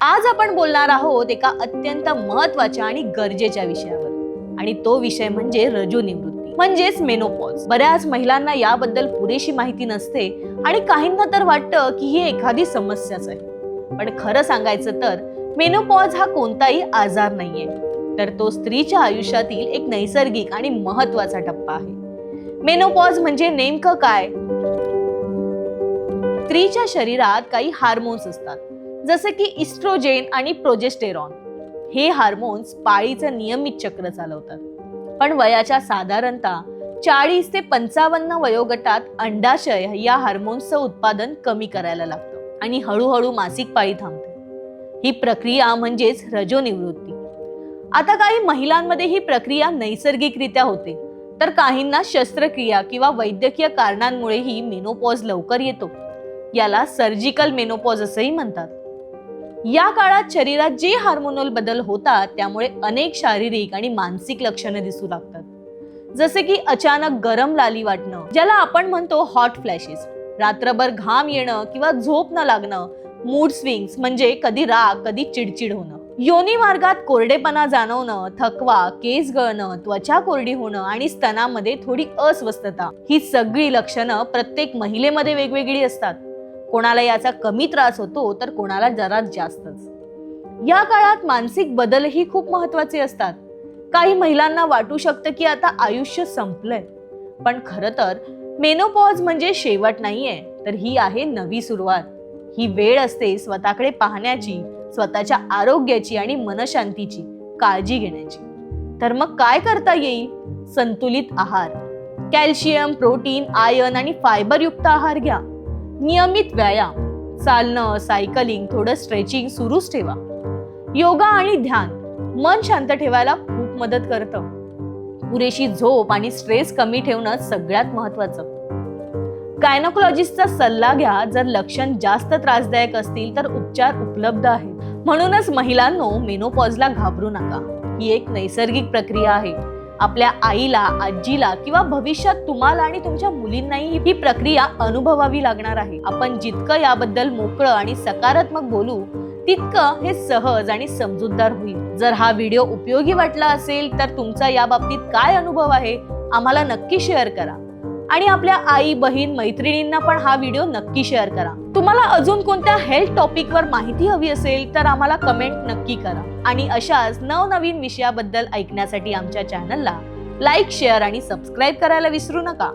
आज आपण बोलणार आहोत एका अत्यंत महत्त्वाच्या आणि गरजेच्या विषयावर. आणि तो विषय म्हणजे रजू निवृत्ती म्हणजेच मेनोपॉज बऱ्याच महिलांना याबद्दल पुरेशी माहिती नसते आणि काहींना तर वाटतं की ही एखादी समस्याच आहे. पण खरं सांगायचं तर मेनोपॉज हा कोणताही आजार नाहीये. तर तो स्त्रीच्या आयुष्यातील एक नैसर्गिक आणि महत्त्वाचा टप्पा आहे. मेनोपॉज म्हणजे नेमकं काय? स्त्रीच्या शरीरात काही हार्मोन्स असतात. जसं की इस्ट्रोजेन आणि प्रोजेस्टेरॉन. हे हार्मोन्स पाळीचं नियमित चक्र चालवतात. पण वयाच्या साधारणतः चाळीस ते पंचावन्न वयोगटात अंडाशय या हार्मोन्सचं उत्पादन कमी करायला लागतं आणि हळूहळू मासिक पाळी थांबते. ही प्रक्रिया म्हणजेच रजोनिवृत्ती. आता काही महिलांमध्ये ही प्रक्रिया नैसर्गिकरित्या होते तर काहींना शस्त्रक्रिया किंवा वैद्यकीय कारणांमुळेही मेनोपॉज लवकर येतो. याला सर्जिकल मेनोपॉज असंही म्हणतात. या काळात शरीरात जे हार्मोनल बदल होतात त्यामुळे अनेक शारीरिक आणि मानसिक लक्षणं दिसू लागतात. जसे की अचानक गरम लाली वाटणं ज्याला आपण म्हणतो हॉट फ्लॅशेस रात्रभर घाम येणं किंवा झोप न लागणं मूड स्विंग्स म्हणजे कधी राग कधी चिडचिड होणं. योनी मार्गात कोरडेपणा जाणवणं थकवा केस गळणं त्वचा कोरडी होणं आणि स्तनामध्ये थोडी अस्वस्थता. ही सगळी लक्षणं प्रत्येक महिलेमध्ये वेगवेगळी असतात. कोणाला याचा कमी त्रास होतो तर कोणाला जरा जास्तच. या काळात मानसिक बदलही खूप महत्त्वाचे असतात. काही महिलांना वाटू शकतं की आता आयुष्य संपलंय. पण खरं तर मेनोपॉज म्हणजे शेवट नाहीये तर ही आहे नवी सुरुवात. ही वेळ असते स्वतःकडे पाहण्याची स्वतःच्या आरोग्याची आणि मनशांतीची काळजी घेण्याची. तर मग काय करता येईल? संतुलित आहार. कॅल्शियम प्रोटीन आयर्न आणि फायबर युक्त आहार घ्या. नियमित व्यायाम चालणं सायकलिंग थोडं स्ट्रेचिंग सुरूच ठेवा. योगा आणि ध्यान मन शांत ठेवायला खूप मदत करतं. पुरेशी झोप आणि स्ट्रेस कमी ठेवणं सगळ्यात महत्वाचं. गायनोकॉलॉजिस्टचा सल्ला घ्या जर लक्षण जास्त त्रासदायक असतील तर उपचार उपलब्ध आहेत. म्हणूनच महिलांनो मेनोपॉजला घाबरू नका. ही एक नैसर्गिक प्रक्रिया आहे. आपल्या आईला आजीला किंवा भविष्यात तुम्हाला आणि तुमच्या मुलींनाही ही प्रक्रिया अनुभवावी लागणार आहे. आपण जितकं याबद्दल मोकळं आणि सकारात्मक बोलू तितकं हे सहज आणि समजूतदार होईल. जर हा व्हिडिओ उपयोगी वाटला असेल तर तुमचा या बाबतीत काय अनुभव आहे आम्हाला नक्की शेअर करा. आणि आपल्या आई बहीण मैत्रिणींना पण हा व्हिडिओ नक्की शेअर करा. तुम्हाला अजून कोणत्या हेल्थ टॉपिकवर माहिती हवी असेल तर आम्हाला कमेंट नक्की करा. आणि अशाच नवनवीन विषयाबद्दल ऐकण्यासाठी आमच्या चॅनलला लाईक शेअर आणि सबस्क्राईब करायला विसरू नका.